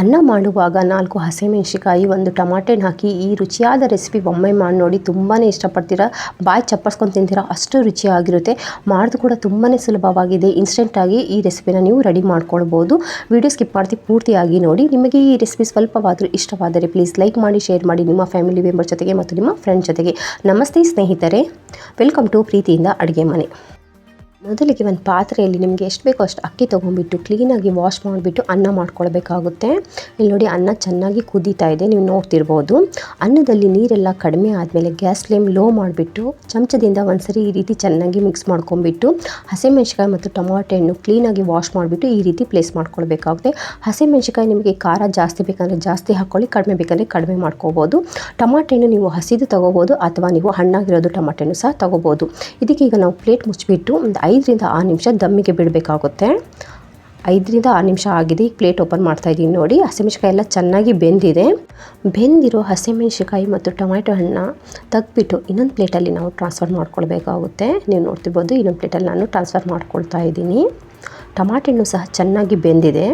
ಅನ್ನ ಮಾಡುವಾಗ ನಾಲ್ಕು ಹಸಿಮೆಣಸಿಕಾಯಿ, ಒಂದು ಟಮಾಟೆನ ಹಾಕಿ, ಈ ರುಚಿಯಾದ ರೆಸಿಪಿ ಒಮ್ಮೆ ಮಾಡಿ ನೋಡಿ ತುಂಬಾ ಇಷ್ಟಪಡ್ತೀರಾ. ಬಾಯಿ ಚಪ್ಪರ್ಸ್ಕೊಂಡು ತಿಂತೀರಾ, ಅಷ್ಟು ರುಚಿಯಾಗಿರುತ್ತೆ. ಮಾಡೋದು ಕೂಡ ತುಂಬಾ ಸುಲಭವಾಗಿದೆ. ಇನ್ಸ್ಟೆಂಟಾಗಿ ಈ ರೆಸಿಪಿನ ನೀವು ರೆಡಿ ಮಾಡ್ಕೊಳ್ಬೋದು. ವಿಡಿಯೋ ಸ್ಕಿಪ್ ಮಾಡ್ತಿ ಪೂರ್ತಿಯಾಗಿ ನೋಡಿ. ನಿಮಗೆ ಈ ರೆಸಿಪಿ ಸ್ವಲ್ಪವಾದರೂ ಇಷ್ಟವಾದರೆ ಪ್ಲೀಸ್ ಲೈಕ್ ಮಾಡಿ ಶೇರ್ ಮಾಡಿ ನಿಮ್ಮ ಫ್ಯಾಮಿಲಿ ಮೆಂಬರ್ ಜೊತೆಗೆ ಮತ್ತು ನಿಮ್ಮ ಫ್ರೆಂಡ್ ಜೊತೆಗೆ. ನಮಸ್ತೆ ಸ್ನೇಹಿತರೆ. ವೆಲ್ಕಮ್ ಟು ಪ್ರೀತಿಯಿಂದ ಅಡುಗೆ ಮನೆ. ಮೊದಲಿಗೆ ಒಂದು ಪಾತ್ರೆಯಲ್ಲಿ ನಿಮಗೆ ಎಷ್ಟು ಬೇಕೋ ಅಷ್ಟು ಅಕ್ಕಿ ತೊಗೊಂಡ್ಬಿಟ್ಟು ಕ್ಲೀನಾಗಿ ವಾಶ್ ಮಾಡಿಬಿಟ್ಟು ಅನ್ನ ಮಾಡ್ಕೊಳ್ಬೇಕಾಗುತ್ತೆ. ಇಲ್ಲಿ ನೋಡಿ ಅನ್ನ ಚೆನ್ನಾಗಿ ಕುದೀತಾ ಇದೆ, ನೀವು ನೋಡ್ತಿರ್ಬೋದು. ಅನ್ನದಲ್ಲಿ ನೀರೆಲ್ಲ ಕಡಿಮೆ ಆದಮೇಲೆ ಗ್ಯಾಸ್ ಫ್ಲೇಮ್ ಲೋ ಮಾಡಿಬಿಟ್ಟು ಚಮಚದಿಂದ ಒಂದ್ಸರಿ ಈ ರೀತಿ ಚೆನ್ನಾಗಿ ಮಿಕ್ಸ್ ಮಾಡ್ಕೊಂಡ್ಬಿಟ್ಟು ಹಸಿಮೆಣ್ಸಿಕಾಯಿ ಮತ್ತು ಟೊಮಾಟೊ ಹಣ್ಣು ಕ್ಲೀನಾಗಿ ವಾಶ್ ಮಾಡಿಬಿಟ್ಟು ಈ ರೀತಿ ಪ್ಲೇಸ್ ಮಾಡ್ಕೊಳ್ಬೇಕಾಗುತ್ತೆ. ಹಸಿಮೆಣ್ಸಿಕಾಯಿ ನಿಮಗೆ ಖಾರ ಜಾಸ್ತಿ ಬೇಕಂದರೆ ಜಾಸ್ತಿ ಹಾಕ್ಕೊಳ್ಳಿ, ಕಡಿಮೆ ಬೇಕಂದರೆ ಕಡಿಮೆ ಮಾಡ್ಕೋಬೋದು ಟೊಮಾಟೊ ಹಣ್ಣು ನೀವು ಹಸಿದು ತೊಗೋಬೋದು ಅಥವಾ ನೀವು ಹಣ್ಣಾಗಿರೋದು ಟೊಮಾಟೊ ಸಹ ತೊಗೋಬೋದು. ಇದಕ್ಕೆ ಈಗ ನಾವು ಪ್ಲೇಟ್ ಮುಚ್ಚಿಬಿಟ್ಟು ಒಂದು ಐದರಿಂದ ಆರು ನಿಮಿಷ ದಮ್ಮಿಗೆ ಬಿಡಬೇಕಾಗುತ್ತೆ. ಐದರಿಂದ ಆರು ನಿಮಿಷ ಆಗಿದೆ ಈಗ ಪ್ಲೇಟ್ ಓಪನ್ ಮಾಡ್ತಾ ಇದ್ದೀನಿ ನೋಡಿ. ಹಸಿಮೆಣ್ಸಿಕಾಯಿ ಎಲ್ಲ ಚೆನ್ನಾಗಿ ಬೆಂದಿದೆ. ಬೆಂದಿರೋ ಹಸಿಮೆಣ್ಸಿಕಾಯಿ ಮತ್ತು ಟೊಮ್ಯಾಟೊ ಹಣ್ಣು ತೆಗ್ಬಿಟ್ಟು ಇನ್ನೊಂದು ಪ್ಲೇಟಲ್ಲಿ ನಾವು ಟ್ರಾನ್ಸ್ಫರ್ ಮಾಡ್ಕೊಳ್ಬೇಕಾಗುತ್ತೆ. ನೀವು ನೋಡ್ತಿರ್ಬೋದು, ಇನ್ನೊಂದು ಪ್ಲೇಟಲ್ಲಿ ನಾನು ಟ್ರಾನ್ಸ್ಫರ್ ಮಾಡ್ಕೊಳ್ತಾ ಇದ್ದೀನಿ. ಟಮಾಟೆ ಹಣ್ಣು ಸಹ ಚೆನ್ನಾಗಿ ಬೆಂದಿದೆ.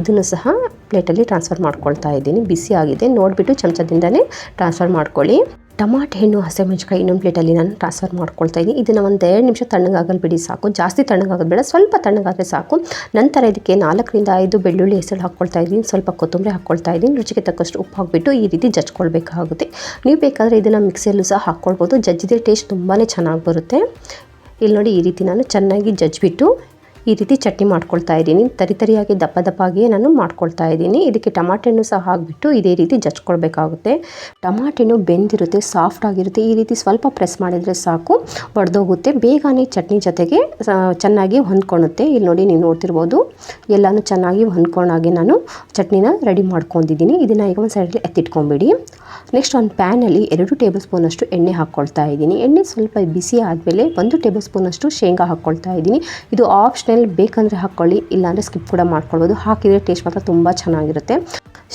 ಇದನ್ನು ಸಹ ಪ್ಲೇಟಲ್ಲಿ ಟ್ರಾನ್ಸ್ಫರ್ ಮಾಡ್ಕೊಳ್ತಾ ಇದ್ದೀನಿ. ಬಿಸಿ ಆಗಿದೆ, ನೋಡಿಬಿಟ್ಟು ಚಮಚದಿಂದಲೇ ಟ್ರಾನ್ಸ್ಫರ್ ಮಾಡ್ಕೊಳ್ಳಿ. ಟಮಾಟೆ ಹಣ್ಣು ಹಸಿಮೆಣ್ಸಿಕಾಯಿ ಇನ್ನೊಂದು ಪ್ಲೇಟಲ್ಲಿ ನಾನು ಟ್ರಾನ್ಸ್ಫರ್ ಮಾಡ್ಕೊಳ್ತಾ ಇದ್ದೀನಿ ಇದನ್ನು ಒಂದು ಎರಡು ನಿಮಿಷ ತಣ್ಣಗಾಗಲು ಬಿಡಿ ಸಾಕು. ಜಾಸ್ತಿ ತಣ್ಣಗಾಗಲು ಬೇಡ, ಸ್ವಲ್ಪ ತಣ್ಣಗಾದರೆ ಸಾಕು. ನಂತರ ಇದಕ್ಕೆ ನಾಲ್ಕರಿಂದ ಐದು ಬೆಳ್ಳುಳ್ಳಿ ಹೆಸರು ಹಾಕ್ಕೊಳ್ತಾ ಇದ್ದೀನಿ ಸ್ವಲ್ಪ ಕೊತ್ತಂಬರಿ ಹಾಕ್ಕೊಳ್ತಾ ಇದ್ದೀನಿ ರುಚಿಗೆ ತಕ್ಕಷ್ಟು ಉಪ್ಪು ಹಾಕಿಬಿಟ್ಟು ಈ ರೀತಿ ಜಜ್ಕೊಳ್ಬೇಕಾಗುತ್ತೆ. ನೀವು ಬೇಕಾದರೆ ಇದನ್ನು ಮಿಕ್ಸಿಯಲ್ಲೂ ಸಹ ಹಾಕ್ಕೊಳ್ಬೋದು ಜಜ್ಜಿದ್ರೆ ಟೇಸ್ಟ್ ತುಂಬಾ ಚೆನ್ನಾಗಿ ಬರುತ್ತೆ. ಇಲ್ಲಿ ನೋಡಿ ಈ ರೀತಿ ನಾನು ಚೆನ್ನಾಗಿ ಜಜ್ಜಿಬಿಟ್ಟು ಈ ರೀತಿ ಚಟ್ನಿ ಮಾಡ್ಕೊಳ್ತಾ ಇದ್ದೀನಿ. ತರಿ ತರಿಯಾಗಿ ದಪ್ಪ ದಪ್ಪಾಗಿಯೇ ನಾನು ಮಾಡ್ಕೊಳ್ತಾ ಇದ್ದೀನಿ. ಇದಕ್ಕೆ ಟಮಾಟೆಣ್ಣು ಸಹ ಹಾಕ್ಬಿಟ್ಟು ಇದೇ ರೀತಿ ಜಚ್ಕೊಳ್ಬೇಕಾಗುತ್ತೆ ಟಮಾಟೆಣ್ಣು ಬೆಂದಿರುತ್ತೆ, ಸಾಫ್ಟ್ ಆಗಿರುತ್ತೆ. ಈ ರೀತಿ ಸ್ವಲ್ಪ ಪ್ರೆಸ್ ಮಾಡಿದರೆ ಸಾಕು, ಒಡೆದೋಗುತ್ತೆ. ಬೇಗನೆ ಚಟ್ನಿ ಜೊತೆಗೆ ಚೆನ್ನಾಗಿ ಹೊಂದ್ಕೊಳುತ್ತೆ ಇಲ್ಲಿ ನೋಡಿ ನೀವು ನೋಡ್ತಿರ್ಬೋದು, ಎಲ್ಲನೂ ಚೆನ್ನಾಗಿ ಹೊಂದ್ಕೊಂಡಾಗೆ ನಾನು ಚಟ್ನಿನ ರೆಡಿ ಮಾಡ್ಕೊಂಡಿದ್ದೀನಿ. ಇದನ್ನು ಈಗ ಒಂದು ಸೈಡಲ್ಲಿ ಎತ್ತಿಟ್ಕೊಂಬಿಡಿ. ನೆಕ್ಸ್ಟ್ ಒಂದು ಪ್ಯಾನಲ್ಲಿ ಎರಡು ಟೇಬಲ್ ಸ್ಪೂನಷ್ಟು ಎಣ್ಣೆ ಹಾಕ್ಕೊಳ್ತಾ ಇದ್ದೀನಿ. ಎಣ್ಣೆ ಸ್ವಲ್ಪ ಬಿಸಿ ಆದಮೇಲೆ ಒಂದು ಟೇಬಲ್ ಸ್ಪೂನಷ್ಟು ಶೇಂಗಾ ಹಾಕ್ಕೊಳ್ತಾ ಇದ್ದೀನಿ. ಇದು ಆಪ್ಷನಲ್ ಬೇಕಂದರೆ ಹಾಕ್ಕೊಳ್ಳಿ ಇಲ್ಲಾಂದರೆ ಸ್ಕಿಪ್ ಕೂಡ ಮಾಡ್ಕೊಳ್ಬೋದು. ಹಾಕಿದರೆ ಟೇಸ್ಟ್ ಮಾತ್ರ ತುಂಬ ಚೆನ್ನಾಗಿರುತ್ತೆ.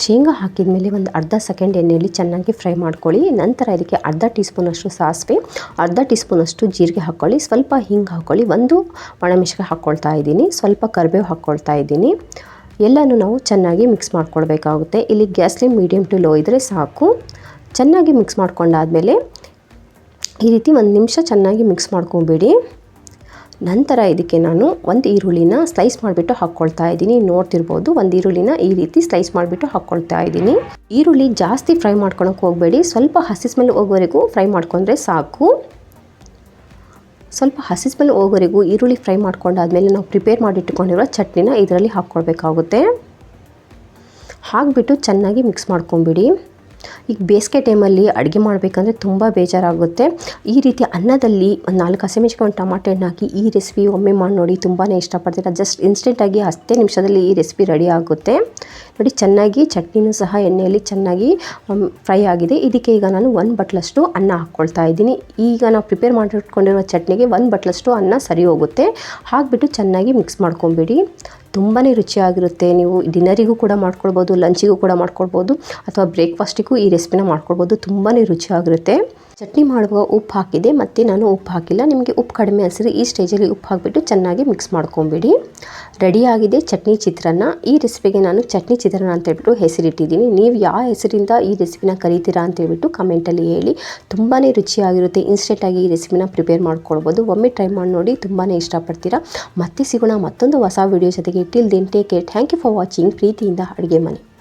ಶೇಂಗಾ ಹಾಕಿದ ಮೇಲೆ ಒಂದು ಅರ್ಧ ಸೆಕೆಂಡ್ ಎಣ್ಣೆಯಲ್ಲಿ ಚೆನ್ನಾಗಿ ಫ್ರೈ ಮಾಡ್ಕೊಳ್ಳಿ. ನಂತರ ಇದಕ್ಕೆ ಅರ್ಧ ಟೀ ಸ್ಪೂನಷ್ಟು ಸಾಸಿವೆ, ಅರ್ಧ ಟೀ ಸ್ಪೂನಷ್ಟು ಜೀರಿಗೆ ಹಾಕ್ಕೊಳ್ಳಿ ಸ್ವಲ್ಪ ಹಿಂಗೆ ಹಾಕ್ಕೊಳ್ಳಿ ಒಂದು ಒಣಮೆಣಸಿಗೆ ಹಾಕ್ಕೊಳ್ತಾ ಇದ್ದೀನಿ. ಸ್ವಲ್ಪ ಕರಿಬೇವು ಹಾಕ್ಕೊಳ್ತಾ ಇದ್ದೀನಿ. ಎಲ್ಲನೂ ನಾವು ಚೆನ್ನಾಗಿ ಮಿಕ್ಸ್ ಮಾಡ್ಕೊಳ್ಬೇಕಾಗುತ್ತೆ. ಇಲ್ಲಿ ಗ್ಯಾಸ್ಲಿ ಮೀಡಿಯಮ್ ಟು ಲೋ ಇದ್ದರೆ ಸಾಕು. ಚೆನ್ನಾಗಿ ಮಿಕ್ಸ್ ಮಾಡ್ಕೊಂಡಾದಮೇಲೆ ಈ ರೀತಿ ಒಂದು ನಿಮಿಷ ಚೆನ್ನಾಗಿ ಮಿಕ್ಸ್ ಮಾಡ್ಕೊಂಬಿಡಿ. ನಂತರ ಇದಕ್ಕೆ ನಾನು ಒಂದು ಈರುಳ್ಳಿನ ಸ್ಲೈಸ್ ಮಾಡಿಬಿಟ್ಟು ಹಾಕ್ಕೊಳ್ತಾ ಇದ್ದೀನಿ. ನೋಡ್ತಿರ್ಬೋದು ಒಂದು ಈರುಳ್ಳಿನ ಈ ರೀತಿ ಸ್ಲೈಸ್ ಮಾಡಿಬಿಟ್ಟು ಹಾಕ್ಕೊಳ್ತಾ ಇದ್ದೀನಿ. ಈರುಳ್ಳಿ ಜಾಸ್ತಿ ಫ್ರೈ ಮಾಡ್ಕೊಳಕ್ಕೆ ಹೋಗಬೇಡಿ. ಸ್ವಲ್ಪ ಹಸಿ ಸ್ಮೆಲ್ ಹೋಗೋವರೆಗೂ ಫ್ರೈ ಮಾಡ್ಕೊಂಡ್ರೆ ಸಾಕು. ಸ್ವಲ್ಪ ಹಸಿ ಸ್ಮೆಲ್ ಹೋಗೋವರೆಗೂ ಈರುಳ್ಳಿ ಫ್ರೈ ಮಾಡ್ಕೊಂಡಾದ್ಮೇಲೆ ನಾವು ಪ್ರಿಪೇರ್ ಮಾಡಿಟ್ಟುಕೊಂಡಿರೋ ಚಟ್ನಿನ ಇದರಲ್ಲಿ ಹಾಕ್ಕೊಳ್ಬೇಕಾಗುತ್ತೆ. ಹಾಕ್ಬಿಟ್ಟು ಚೆನ್ನಾಗಿ ಮಿಕ್ಸ್ ಮಾಡ್ಕೊಂಬಿಡಿ. ಈಗ ಬೇಸಿಗೆ ಟೈಮಲ್ಲಿ ಅಡುಗೆ ಮಾಡಬೇಕಂದ್ರೆ ತುಂಬ ಬೇಜಾರಾಗುತ್ತೆ. ಈ ರೀತಿ ಅನ್ನದಲ್ಲಿ ಒಂದು ನಾಲ್ಕು ಹಸಿಮೆಣ್ಸಿಕಾಯಿ ಒಂದು ಟಮಾಟೆ ಹಣ್ಣು ಹಾಕಿ ಈ ರೆಸಿಪಿ ಒಮ್ಮೆ ಮಾಡಿ ನೋಡಿ ತುಂಬಾ ಇಷ್ಟಪಡ್ತೀರ ಜಸ್ಟ್ ಇನ್ಸ್ಟೆಂಟಾಗಿ ಹತ್ತೇ ನಿಮಿಷದಲ್ಲಿ ಈ ರೆಸಿಪಿ ರೆಡಿ ಆಗುತ್ತೆ. ನೋಡಿ ಚೆನ್ನಾಗಿ ಚಟ್ನಿನೂ ಸಹ ಎಣ್ಣೆಯಲ್ಲಿ ಚೆನ್ನಾಗಿ ಫ್ರೈ ಆಗಿದೆ. ಇದಕ್ಕೆ ಈಗ ನಾನು ಒಂದು ಬಟ್ಲಷ್ಟು ಅನ್ನ ಹಾಕ್ಕೊಳ್ತಾ ಇದ್ದೀನಿ. ಈಗ ನಾವು ಪ್ರಿಪೇರ್ ಮಾಡಿಟ್ಕೊಂಡಿರೋ ಚಟ್ನಿಗೆ ಒಂದು ಬಟ್ಲಷ್ಟು ಅನ್ನ ಸರಿ ಹೋಗುತ್ತೆ. ಹಾಕಿಬಿಟ್ಟು ಚೆನ್ನಾಗಿ ಮಿಕ್ಸ್ ಮಾಡ್ಕೊಂಬಿಡಿ. ತುಂಬಾ ರುಚಿಯಾಗಿರುತ್ತೆ. ನೀವು ಡಿನ್ನರಿಗೂ ಕೂಡ ಮಾಡ್ಕೊಳ್ಬೋದು, ಲಂಚಿಗೂ ಕೂಡ ಮಾಡ್ಕೊಳ್ಬೋದು, ಅಥವಾ ಬ್ರೇಕ್ಫಾಸ್ಟಿಗೂ ಈ ರೆಸಿಪಿನ ಮಾಡ್ಕೊಳ್ಬೋದು ತುಂಬಾ ರುಚಿಯಾಗಿರುತ್ತೆ. ಚಟ್ನಿ ಮಾಡುವಾಗ ಉಪ್ಪು ಹಾಕಿದೆ. ಮತ್ತು ನಾನು ಉಪ್ಪು ಹಾಕಿಲ್ಲ. ನಿಮಗೆ ಉಪ್ಪು ಕಡಿಮೆ ಅನಿಸಿದ್ರೆ ಈ ಸ್ಟೇಜಲ್ಲಿ ಉಪ್ಪು ಹಾಕಿಬಿಟ್ಟು ಚೆನ್ನಾಗಿ ಮಿಕ್ಸ್ ಮಾಡ್ಕೊಂಬಿಡಿ. ರೆಡಿಯಾಗಿದೆ ಚಟ್ನಿ ಚಿತ್ರಾನ್ನ. ಈ ರೆಸಿಪಿಗೆ ನಾನು ಚಟ್ನಿ ಚಿತ್ರಾನ್ನ ಅಂತ ಹೇಳ್ಬಿಟ್ಟು ಹೆಸರಿಟ್ಟಿದ್ದೀನಿ. ನೀವು ಯಾವ ಹೆಸರಿಂದ ಈ ರೆಸಿಪಿನ ಕರಿತೀರಾ ಅಂತ ಹೇಳ್ಬಿಟ್ಟು ಕಮೆಂಟಲ್ಲಿ ಹೇಳಿ. ತುಂಬಾ ರುಚಿಯಾಗಿರುತ್ತೆ. ಇನ್ಸ್ಟೆಂಟಾಗಿ ಈ ರೆಸಿಪಿನ ಪ್ರಿಪೇರ್ ಮಾಡ್ಕೊಳ್ಬೋದು. ಒಮ್ಮೆ ಟ್ರೈ ಮಾಡಿ ನೋಡಿ ತುಂಬಾ ಇಷ್ಟಪಡ್ತೀರಾ. ಮತ್ತೆ ಸಿಗೋಣ ಮತ್ತೊಂದು ಹೊಸ ವಿಡಿಯೋ ಜೊತೆಗೆ. Till then take care thank you for watching ಪ್ರೀತಿಯಿಂದ ಅಡುಗೆ ಮನೆ.